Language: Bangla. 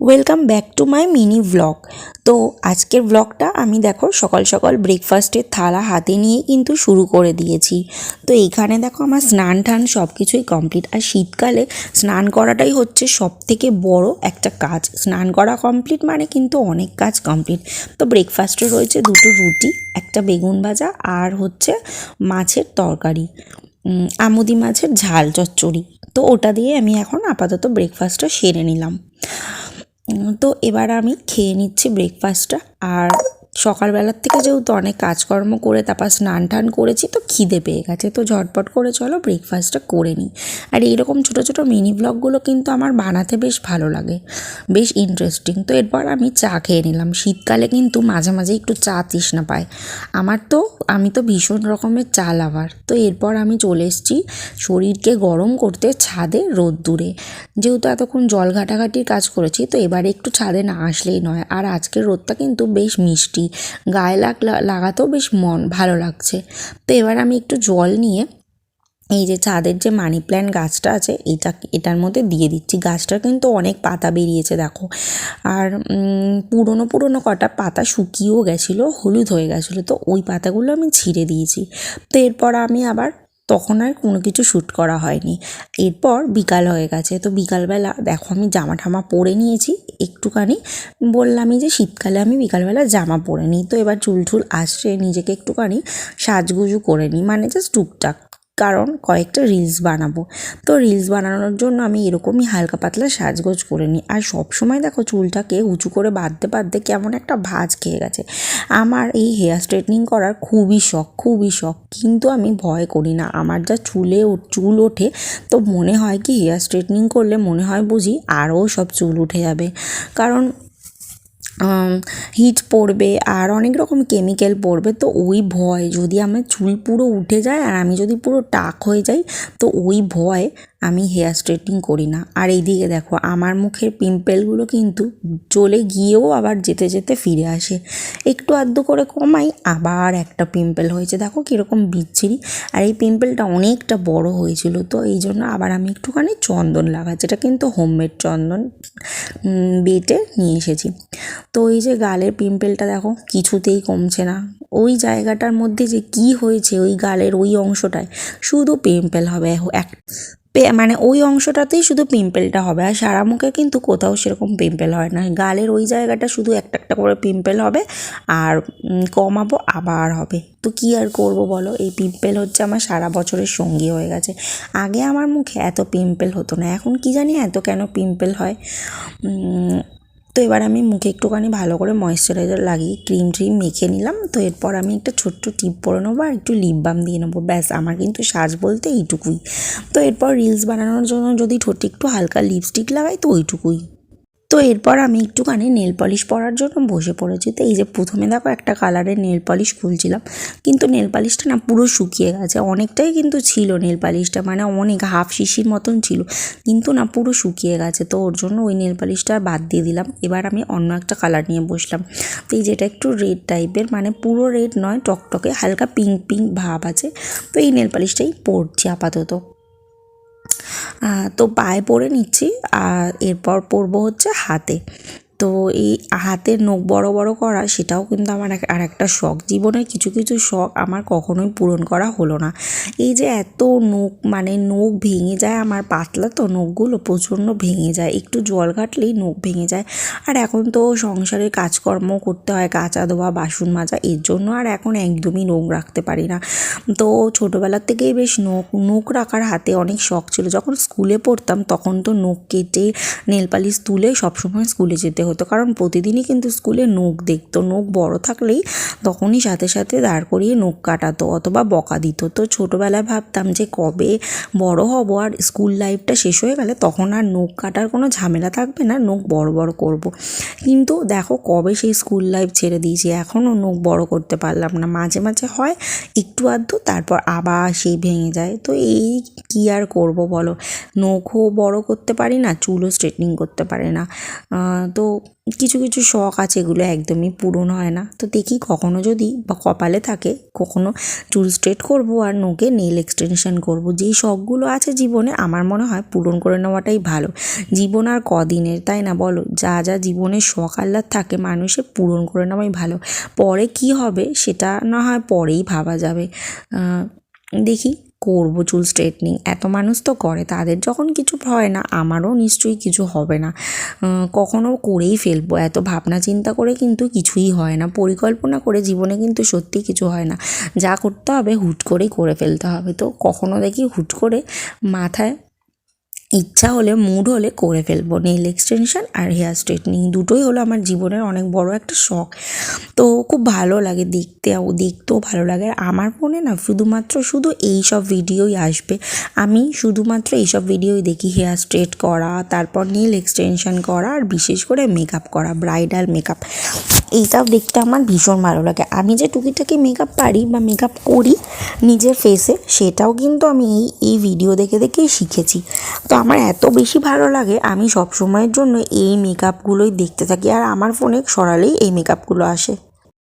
Welcome back to my mini blog তো আজকের ব্লগটা আমি দেখো সকাল সকাল ব্রেকফাস্টের থালা হাতে নিয়ে কিন্তু শুরু করে দিয়েছি। তো এইখানে দেখো আমার স্নান টান সব কিছুই কমপ্লিট আর শীতকালে স্নান করাটাই হচ্ছে সব থেকে বড় একটা কাজ। স্নান করা কমপ্লিট মানে কিন্তু অনেক কাজ কমপ্লিট তো ব্রেকফাস্টে রয়েছে দুটো রুটি, একটা বেগুন ভাজা আর হচ্ছে মাছের তরকারি। আমুদি মাছের ঝাল চচ্চড়ি। তো ওটা দিয়ে আমি এখন আপাতত ব্রেকফাস্টটা সেরে নিলাম। তো এবার আমি খেয়ে নিচ্ছি ব্রেকফাস্টটা আর সকালবেলার থেকে যেহেতু অনেক কাজকর্ম করে তারপর স্নান টান করেছি, তো খিদে পেয়ে গেছে। তো ঝটপট করে চলো ব্রেকফাস্টটা করে নিই। আর এইরকম ছোটো ছোটো মিনি ব্লগগুলো কিন্তু আমার বানাতে বেশ ভালো লাগে। বেশ ইন্টারেস্টিং তো এরপর আমি চা খেয়ে নিলাম। শীতকালে কিন্তু মাঝে মাঝে একটু চা তৃষ্ণা পায়। আমার তো, আমি তো ভীষণ রকমের চা লাভার তো এরপর আমি চলে এসেছি শরীরকে গরম করতে ছাদে রোদ্দুরে। যেহেতু এতক্ষণ জল ঘাটাঘাটির কাজ করেছি, তো এবারে একটু ছাদে না আসলেই নয়। আর আজকের রোদটা কিন্তু বেশ মিষ্টি। গায়ে লাগ লাগাতেও বেশ মন ভালো লাগছে। তো এবার আমি একটু জল নিয়ে এই যে ছাদের যে মানি প্ল্যান্ট গাছটা আছে, এটা, এটার মধ্যে দিয়ে দিচ্ছি। গাছটা কিন্তু অনেক পাতা বেরিয়েছে, দেখো। আর পুরনো পুরনো কটা পাতা শুকিয়েও গেছিল, হলুদ হয়ে গেছিল, তো ওই পাতাগুলো আমি ছিঁড়ে দিয়েছি। তো এরপর আমি আবার তখন আর কোনো কিছু শ্যুট করা হয়নি। এরপর বিকাল হয়ে গেছে, তো বিকালবেলা দেখো আমি জামা ঠামা পরে নিয়েছি একটুখানি। বললামই যে শীতকালে আমি বিকালবেলা জামা পরে নিই। তো এবার চুল ঠুল আসছে, নিজেকে একটুখানি সাজগুজু করে নিই মানে জাস্ট টুকটাক। কারণ কয়েকটা রিলস বানাবো। তো রিলস বানানোর জন্য আমি এরকমই হালকা পাতলা সাজগোজ করে নিই। আর সব সময় দেখো চুলটাকে উঁচু করে বাঁধতে বাঁধতে কেমন একটা ভাঁজ খেয়ে গেছে। আমার এই হেয়ার স্ট্রেটনিং করার খুবই শখ খুবই শখ। কিন্তু আমি ভয় করি না। আমার যা চুলে চুল ওঠে, তো মনে হয় কি হেয়ার স্ট্রেটনিং করলে মনে হয় বুঝি আরও সব চুল উঠে যাবে। কারণ হিট পড়বে আর অনেক রকম কেমিক্যাল পড়বে। তো ওই ভয়, যদি আমার চুল পুরো উঠে যায় আর আমি যদি পুরো টাক হয়ে যাই, তো ওই ভয় আমি হেয়ার স্ট্রেটনিং করি না। আর এইদিকে দেখো, আমার মুখের পিম্পেলগুলো কিন্তু চলে গিয়েও আবার যেতে যেতে ফিরে আসে। একটু আধটু করে কমাই, আবার একটা পিম্পেল হয়েছে। দেখো কীরকম বিচ্ছিরি। আর এই পিম্পেলটা অনেকটা বড় হয়েছিল, তো এই জন্য আবার আমি একটুখানি চন্দন লাগাচ্ছি এটা কিন্তু হোমমেড চন্দন বেটে নিয়ে এসেছি। তো এই যে গালের পিম্পেলটা দেখো, কিছুতেই কমছে না। ওই জায়গাটার মধ্যে যে কি হয়েছে, ওই গালের ওই অংশটায় শুধু পিম্পেল হবে। এক মানে ওই অংশটাতেই শুধু পিম্পেলটা হবে। আর সারা মুখে কিন্তু কোথাও সেরকম পিম্পেল হয় না। গালের ওই জায়গাটা শুধু একটা একটা করে পিম্পল হবে আর কমাবো আবার হবে। তো কি আর করব বলো? এই পিম্পল হচ্ছে আমার সারা বছরের সঙ্গী হয়ে গেছে। আগে আমার মুখে এত পিম্পেল হতো না। এখন কি জানি এত কেন পিম্পেল হয়? তো এবার আমি মুখে একটুখানি ভালো করে ময়শ্চারাইজার লাগিয়ে ক্রিম ট্রিম মেখে নিলাম। তো এরপর আমি একটা ছোট্ট টিপ পরে নেব আর একটু লিপ বাম দিয়ে নেব। ব্যাস, আমার কিন্তু সাজ বলতে এইটুকুই। তো এরপর রিলস বানানোর জন্য যদি ঠোঁটে একটু হালকা লিপস্টিক লাগাই তো ওইটুকুই। তো এরপর আমি একটুখানি নেল পলিশ পরার জন্য বসে পড়েছি। তো এই যে প্রথমে দেখো একটা কালারের নেল পলিশ খুলছিলাম। কিন্তু নেল পালিশটা না পুরো শুকিয়ে গেছে। অনেকটাই কিন্তু ছিল নেল পালিশটা মানে অনেক হাফ শিশির মতন ছিল, কিন্তু না পুরো শুকিয়ে গেছে। তো ওর জন্য ওই নেল পালিশটা বাদ দিয়ে দিলাম। এবার আমি অন্য একটা কালার নিয়ে বসলাম। তো এই যেটা একটু রেড টাইপের মানে পুরো রেড নয়, টকটকে হালকা পিঙ্ক পিঙ্ক ভাব আছে। তো এই নেল পালিশটাই পরছি আপাতত। তো পায়ে পরে নিচ্ছি আর এরপর পরবো হচ্ছে হাতে। তো এই হাতের নখ বড় বড় করা, সেটাও কিন্তু আমার আর একটা শখ। জীবনের কিছু কিছু শখ আমার কখনোই পূরণ করা হলো না। এই যে এত নখ মানে নখ ভেঙে যায় আমার পাতলা, তো নখগুলো প্রচণ্ড ভেঙে যায়। একটু জল ঘাটলেই নখ ভেঙে যায়। আর এখন তো সংসারের কাজকর্ম করতে হয়, কাচা ধোয়া, বাসন মাজা, এর জন্য আর এখন একদমই নখ রাখতে পারি না। তো ছোটোবেলার থেকেই বেশ নখ নখ রাখার হাতে অনেক শখ ছিল। যখন স্কুলে পড়তাম, তখন তো নখ কেটে, নেল পালিশ তুলে সবসময় স্কুলে যেতে হতো। কারণ প্রতিদিনই কিন্তু স্কুলে নখ দেখতো। নখ বড় থাকলেই তখনই সাথে সাথে দাঁড় করিয়ে নখ কাটাতো অথবা বকা দিত। তো ছোটোবেলায় ভাবতাম যে কবে বড় হব আর স্কুল লাইফটা শেষ হয়ে গেলে তখন আর নখ কাটার কোনো ঝামেলা থাকবে না, নখ বড় বড় করব। কিন্তু দেখো কবে সেই স্কুল লাইফ ছেড়ে দিয়েছি, এখনও নখ বড় করতে পারলাম না। মাঝে মাঝে হয় একটু আধটু, তারপর আবার সেই ভেঙে যায়। তো এই কী আর করব বলো? নখও বড় করতে পারি না, চুলও স্ট্রেটনিং করতে পারি না। তো কিছু কিছু শখ আছে, এগুলো একদমই পূরণ হয় না। তো দেখি কখনো যদি বা কপালে থাকে, কখনো চুল স্ট্রেট করব আর নোকে নেল এক্সটেনশন করব। যেই শখগুলো আছে জীবনে, আমার মনে হয় পূরণ করে নেওয়াটাই ভালো। জীবন আর কদিনের, তাই না বলো? যা যা জীবনের শখ, আহ্লাদ থাকে, মানুষের পূরণ করে নেওয়াই ভালো। পরে কি হবে, সেটা না হয় পরেই ভাবা যাবে। দেখি। করব, চুল স্ট্রেটনিং এত মানুষ তো করে, তাদের যখন কিছু হয় না, আমারও নিশ্চয়ই কিছু হবে না। কখনো করেই ফেলব, এত ভাবনা চিন্তা করে কিন্তু কিছুই হয় না। পরিকল্পনা করে জীবনে কিন্তু সত্যি কিছু হয় না। যা করতে হবে, হুট করেই করে ফেলতে হবে। তো কখনো দেখি হুট করে মাথায় ইচ্ছা হলে মুড হলে করে ফেলব। নেল এক্সটেনশন আর হেয়ার স্ট্রেটনিং দুটোই হলো আমার জীবনের অনেক বড় একটা শখ। তো খুব ভালো লাগে দেখতে, ও দেখতেও ভালো লাগে। আর আমার ফোনে না শুধুমাত্র শুধু এই সব ভিডিওই আসবে। আমি শুধুমাত্র এইসব ভিডিওই দেখি। হেয়ার স্ট্রেট করা, তারপর নীল এক্সটেনশন করা, আর বিশেষ করে মেকআপ করা ব্রাইডাল মেকআপ এইসব দেখতে আমার ভীষণ ভালো লাগে। আমি যে টুকিটাকি মেকআপ পারি বা মেকআপ করি নিজের ফেসে সেটাও কিন্তু আমি এই এই ভিডিও দেখে দেখেই শিখেছি। তো আমার এত বেশি ভালো লাগে, আমি সব সময়ের জন্য এই মেকআপগুলোই দেখতে থাকি। আর আমার ফোনে সরালেই এই মেকআপগুলো আসে।